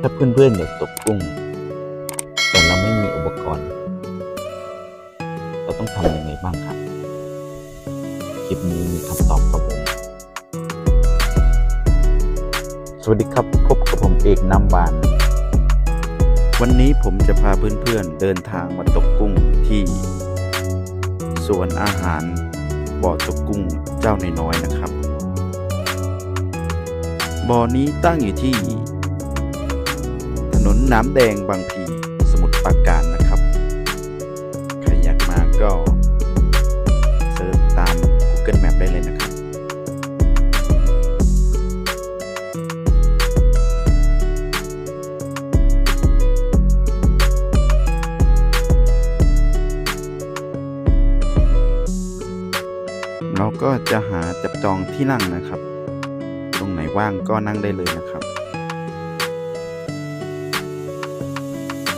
ถ้าเพื่อนๆอยากตกกุ้ง แต่เราไม่มีอุปกรณ์ เราต้องทำยังไงบ้างครับคลิปนี้มีคำตอบครับผมสวัสดีครับ พบกับผมเอกน้ำบาน วันนี้ผมจะพาเพื่อนๆเดินทางมาตกกุ้งที่สวนอาหารบ่อตกกุ้งเจ้าน้อยๆนะครับ บ่อนี้ตั้งอยู่ที่ นนน้ำแดงบางพีสมุทรปราการนะครับ ใครอยากมาก็เซิร์ชตาม Google Map ได้เลยนะครับเราก็จะหาจับจองที่นั่งนะครับ ตรงไหนว่างก็นั่งได้เลยนะครับ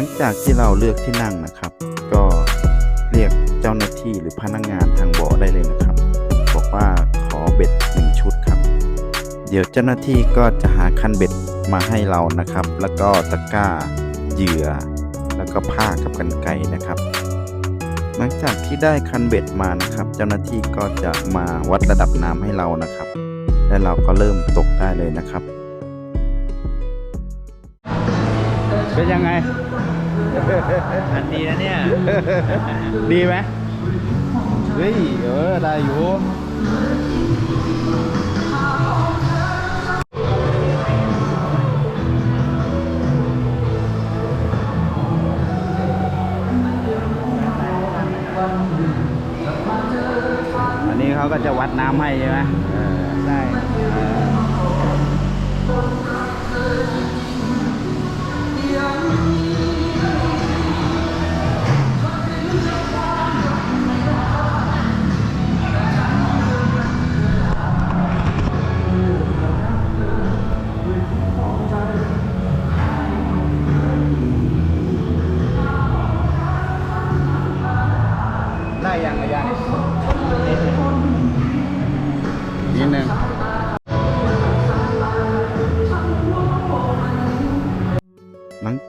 ลังจากที่เราเลือกที่นั่งนะครับ ก็เรียกเจ้าหน้าที่หรือพนักงานทางบ่อได้เลยนะครับ บอกว่าขอเบ็ดหนึ่งชุดครับ เดี๋ยวเจ้าหน้าที่ก็จะหาคันเบ็ดมาให้เรานะครับ แล้วก็ตะกร้าเหยื่อ แล้วก็ผ้ากับกันไกนะครับ หลังจากที่ได้คันเบ็ดมานะครับ เจ้าหน้าที่ก็จะมาวัดระดับน้ำให้เรานะครับ และเราก็เริ่มตกได้เลยนะครับ เป็นยังไง อันดีนะเนี่ย ดีไหมเฮ้ยเออได้อยู่อันนี้เขาก็จะวัดน้ำให้ใช่ไหมเออใช่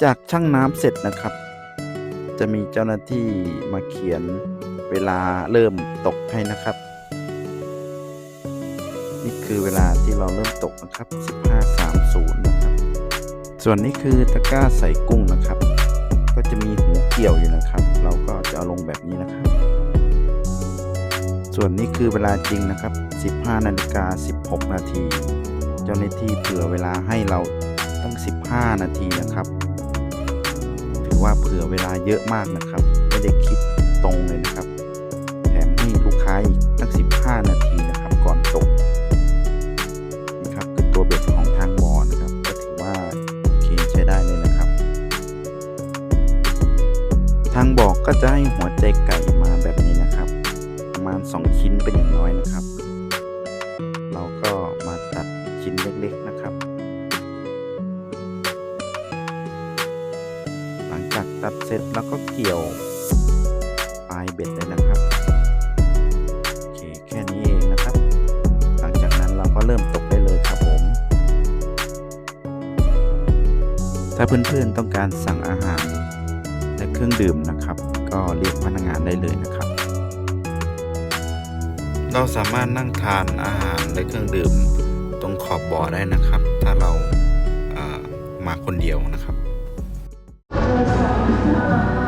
จากชั่งน้ำเสร็จนะครับ จะมีเจ้าหน้าที่มาเขียนเวลาเริ่มตกให้นะครับ นี่คือเวลาที่เราเริ่มตกนะครับ 15.30 นะครับ ส่วนนี้คือตะกร้าใส่กุ้งนะครับ ก็จะมีหูเกี่ยวอยู่นะครับ เราก็จะเอาลงแบบนี้นะครับ ส่วนนี้คือเวลาจริงนะครับ 15นาฬิกา16 นาที เจ้าหน้าที่เผื่อเวลาให้เราตั้ง 15 นาทีนะครับือว่าเผื่อเวลาเยอะมากนะครับ ไม่ได้คิดตรงเลยนะครับ แถมให้ลูกค้าอีกตั้ง15นาทีนะครับ ก่อนตกนี่ครับคือตัวเบ็ดของทางบอนะครับ ก็ถือว่าโอเคใช้ได้เลยนะครับ ทางบ่อก็จะให้หัวใจไก่มาแบบนี้นะครับ ประมาณ 2 ชิ้นเป็นอย่างน้อยนะครับ งจากตัดเสร็จแล้วก็เกี่ยวปลายเบ็ดเลยนะครับโอเคแค่นี้เองนะครับ หลังจากนั้นเราก็เริ่มตกได้เลยครับผม ถ้าเพื่อนๆต้องการสั่งอาหารและเครื่องดื่มนะครับ ก็เรียกพนักงานได้เลยนะครับ เราสามารถนั่งทานอาหารและเครื่องดื่มตรงขอบบ่อได้นะครับ ถ้าเรามาคนเดียวนะครับ Thank you.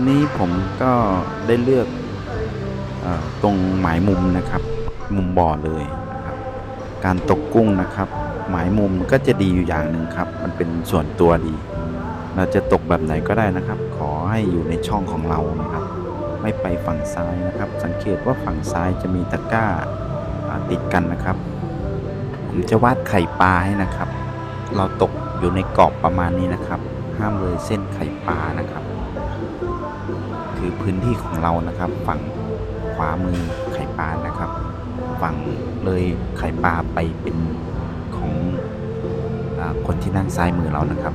นนี้ผมก็ได้เลือกอตรงหมายมุมนะครับ มุมบ่อเลยนะครับ การตกกุ้งนะครับ หมายมุมก็จะดีอยู่อย่างหนึ่งครับ มันเป็นส่วนตัวดี เราจะตกแบบไหนก็ได้นะครับ ขอให้อยู่ในช่องของเรานะครับ ไม่ไปฝั่งซ้ายนะครับ สังเกตว่าฝั่งซ้ายจะมีตะกร้าติดกันนะครับ ผมจะวาดไข่ปลาให้นะครับ เราตกอยู่ในกรอบประมาณนี้นะครับ ห้ามเลยเส้นไข่ปลานะครับ คือพื้นที่ของเรานะครับ ฝั่งขวามือไข่ปลานะครับ ฝั่งเลยไข่ปลาไปเป็นของอคนที่นั่งซ้ายมือเรานะครับ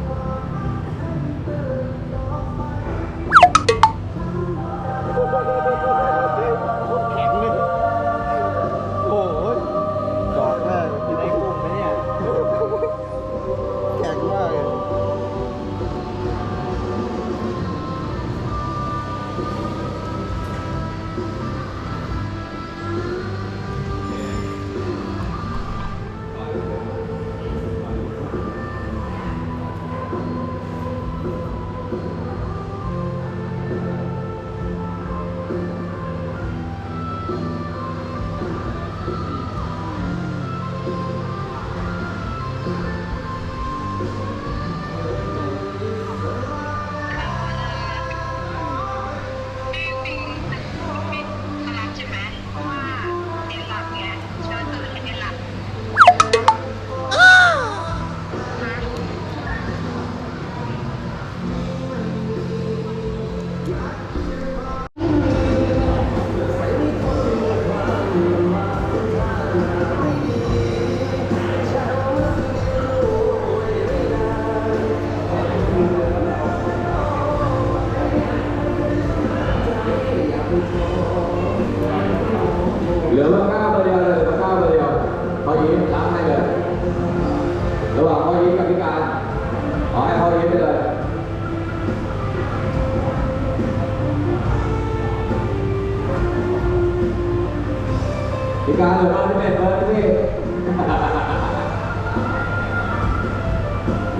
การเลือเบอร์ที่เป็นเบอร์ที่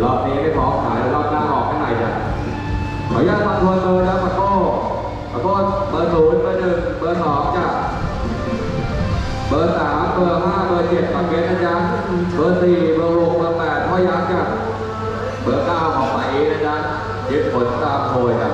รอบนี้ไม่พอขายแล้วรอบหน้าออกข้างในจ้ะขออนุญาตมาทวนเบอร์นะมาโก้มาโก้เบอร์ศูนย์เบอร์หนึ่งเบอร์สองจ้ะเบอร์สามเบอร์ห้าเบอร์เจ็ดปากเก็ตนะจ๊ะเบอร์สี่เบอร์หกเบอร์แปดพ่อยักษ์จ้ะเบอร์เก้าของไปนะจ๊ะยึดผลตามโพยจ้ะ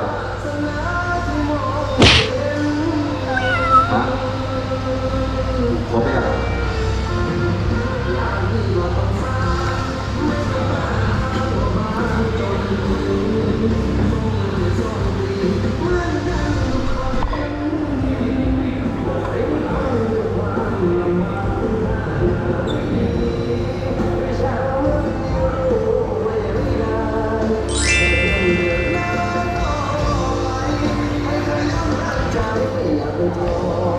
我。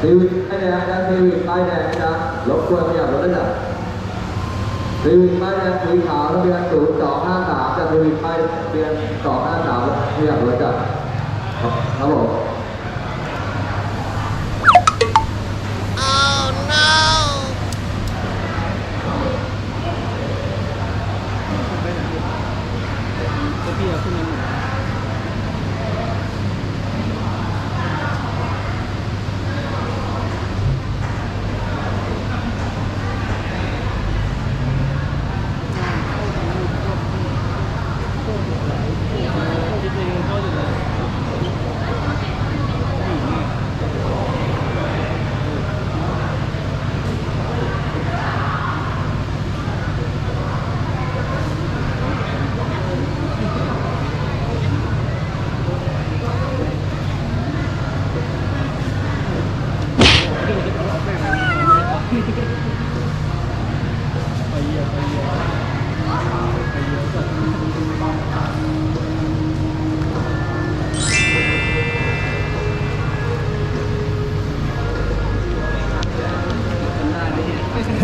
ซีวิกป้ายแดงนะซีวิกป้ายแดงนะรบกวนขยับรถด้วยจ้ะซีวิกป้ายแดงสีขาวทะเบียนศูนย์สองห้าสามจะซีวิกป้ายทะเบียนสองห้าสามขยับรถจ้ะครับครับผม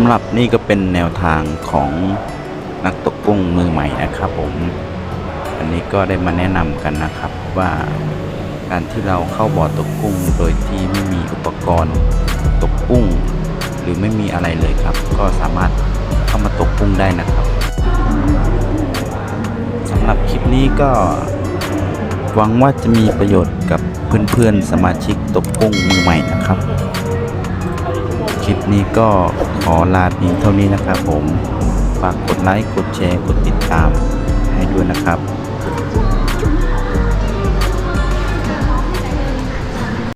ำหรับนี่ก็เป็นแนวทางของนักตกกุ้งมือใหม่นะครับผม อันนี้ก็ได้มาแนะนำกันนะครับว่าการที่เราเข้าบ่อตกกุ้งโดยที่ไม่มีอุปกรณ์ตกกุ้ง หรือไม่มีอะไรเลยครับ ก็สามารถเข้ามาตกกุ้งได้นะครับสำหรับคลิปนี้ก็หวังว่าจะมีประโยชน์กับเพื่อนๆสมาชิกตกกุ้งมือใหม่นะครับ ลิปนี้ก็ขอลาเพียงเท่านี้นะครับผม ฝากกดไลค์ กดแชร์ กดติดตามให้ด้วยนะครับ